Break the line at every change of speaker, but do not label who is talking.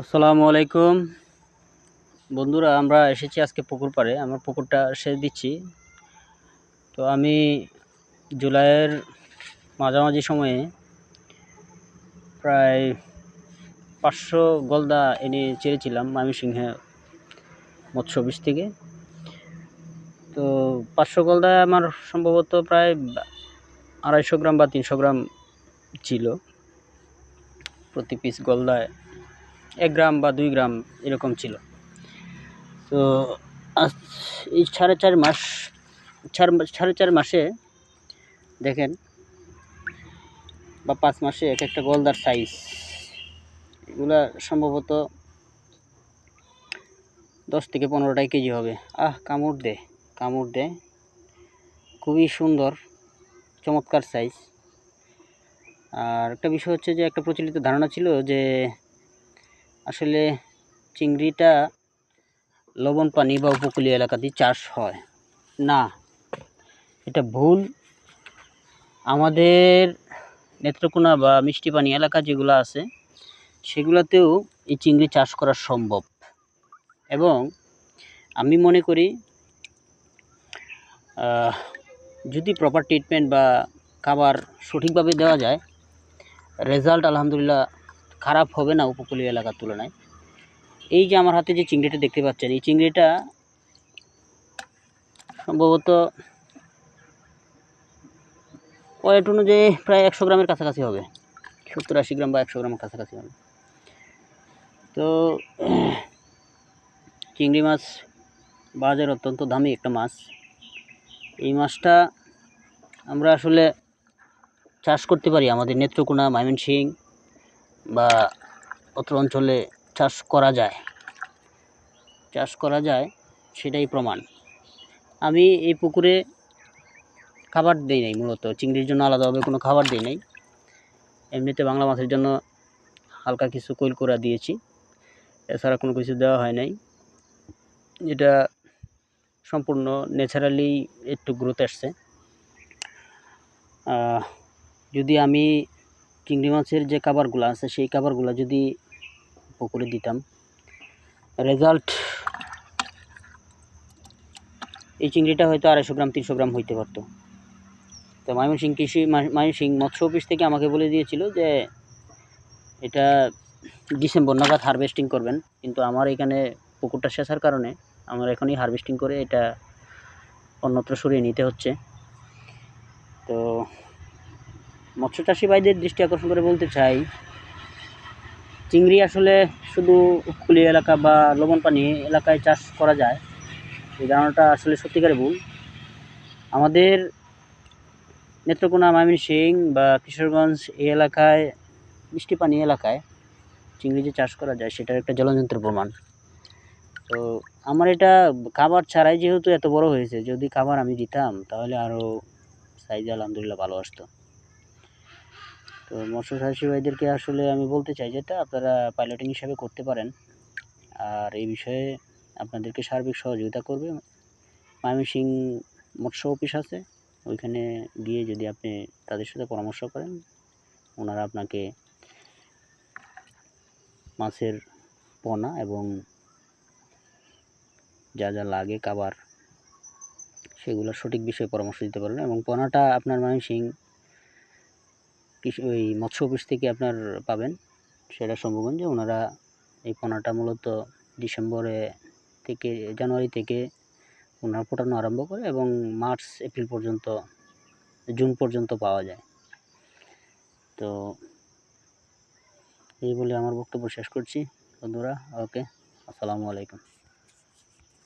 আসসালামু আলাইকুম। বন্ধুরা, আমরা এসেছি আজকে পুকুর পাড়ে। আমার পুকুরটা সেচ দিচ্ছি। তো আমি জুলাইয়ের মাঝামাঝি সময়ে প্রায় পাঁচশো গলদা এনে ছেড়েছিলাম ময়মনসিংহে মৎস্য অফিস থেকে। তো পাঁচশো গলদা আমার সম্ভবত প্রায় আড়াইশো গ্রাম বা তিনশো গ্রাম ছিল প্রতি পিস গলদায়। এক গ্রাম বা দুই গ্রাম এরকম ছিল। তো এই সাড়ে চার মাস, চার সাড়ে চার মাসে দেখেন বা পাঁচ মাসে এক একটা গলদার সাইজ এগুলা সম্ভবত দশ থেকে পনেরোটাই কেজি হবে। আহ, কামড় দে কামড় দে। খুবই সুন্দর, চমৎকার সাইজ আর একটা বিষয় হচ্ছে যে, একটা প্রচলিত ধারণা ছিল যে আসলে চিংড়িটা লবণ পানি বা উপকূলীয় এলাকাতেই চাষ হয়। না, এটা ভুল। আমাদের নেত্রকোনা বা মিষ্টি পানি এলাকা যেগুলো আছে, সেগুলোতেও এই চিংড়ি চাষ করা সম্ভব। এবং আমি মনে করি যদি প্রপার ট্রিটমেন্ট বা খাবার সঠিকভাবে দেওয়া যায় রেজাল্ট আলহামদুলিল্লাহ খারাপ হবে না উপকূলীয় এলাকার তুলনায়। এই যে আমার হাতে যে চিংড়িটা দেখতে পাচ্ছেন, এই চিংড়িটা সম্ভবত ওয়েট অনুযায়ী প্রায় একশো গ্রামের কাছাকাছি হবে। সত্তর আশি গ্রাম বা একশো গ্রামের কাছাকাছি হবে। তো, চিংড়ি মাছ বাজার অত্যন্ত দামি একটা মাছ। এই মাছটা আমরা আসলে চাষ করতে পারি আমাদের নেত্রকোনা ময়মনসিং বা অত্র অঞ্চলে চাষ করা যায়। চাষ করা যায়, সেটাই প্রমাণ। আমি এই পুকুরে খাবার দিই নাই মূলত। চিংড়ির জন্য আলাদাভাবে কোনো খাবার দিই নাই। এমনিতে বাংলা মাছের জন্য হালকা কিছু কৈল করা দিয়েছি। এছাড়া কোনো কিছু দেওয়া হয় নাই। এটা সম্পূর্ণ ন্যাচারালি একটু গ্রোথ আসছে। যদি আমি চিংড়ি মাছের যে খাবারগুলো আছে, সেই খাবারগুলো যদি পুকুরে দিতাম রেজাল্ট এই চিংড়িটা হয়তো আড়াইশো গ্রাম, তিনশো গ্রাম হইতে পারতো। তো ময়মনসিং কৃষি ময়মনসিং মৎস্য অফিস থেকে আমাকে বলে দিয়েছিল যে, এটা ডিসেম্বর নাগাদ হারভেস্টিং করবেন, কিন্তু আমার এখানে পুকুরটা শেষার কারণে আমার এখনই হারভেস্টিং করে এটা অন্যত্র সরিয়ে নিতে হচ্ছে। তো মৎস্য চাষি ভাইদের দৃষ্টি আকর্ষণ করে বলতে চাই, চিংড়ি আসলে শুধু উপকূলীয় এলাকা বা লবণ পানি এলাকায় চাষ করা যায়। এই ধারণাটা আসলে সত্যিকারের ভুল। আমাদের নেত্রকোনা, ময়মনসিং বা কিশোরগঞ্জ এই এলাকায় মিষ্টি পানি এলাকায় চিংড়ি যে চাষ করা যায়, সেটার একটা জলযন্ত্র প্রমাণ। তো আমার এটা খাবার ছাড়াই যেহেতু এত বড় হয়েছে, যদি খাবার আমি দিতাম, তাহলে আরও সাইজ আলহামদুলিল্লাহ ভালো আসতো। তো মৎস্য চাষি ভাইদেরকে আসলে আমি বলতে চাই যেটা আপনারা পাইলটিং হিসাবে করতে পারেন। আর এই বিষয়ে আপনাদেরকে সার্বিক সহযোগিতা করবে। ময়মনসিং মৎস্য অফিস আছে। ওইখানে গিয়ে যদি আপনি তাদের সাথে পরামর্শ করেন, ওনারা আপনাকে মাছের পোনা এবং যা যা লাগে, খাবার, সেগুলোর সঠিক বিষয়ে পরামর্শ দিতে পারবেন। এবং পোনাটা আপনার ময়মনসিং কৃষি ওই মৎস্য অফিস থেকে আপনার পাবেন। সেটা সম্ভবন যে ওনারা এই পোনাটা মূলত ডিসেম্বরে থেকে, জানুয়ারি থেকে ওনারা ফোটানো আরম্ভ করে এবং মার্চ, এপ্রিল পর্যন্ত, জুন পর্যন্ত পাওয়া যায়। তো এই বলে আমার বক্তব্য শেষ করছি। বন্ধুরা, ওকে, আসসালামু আলাইকুম।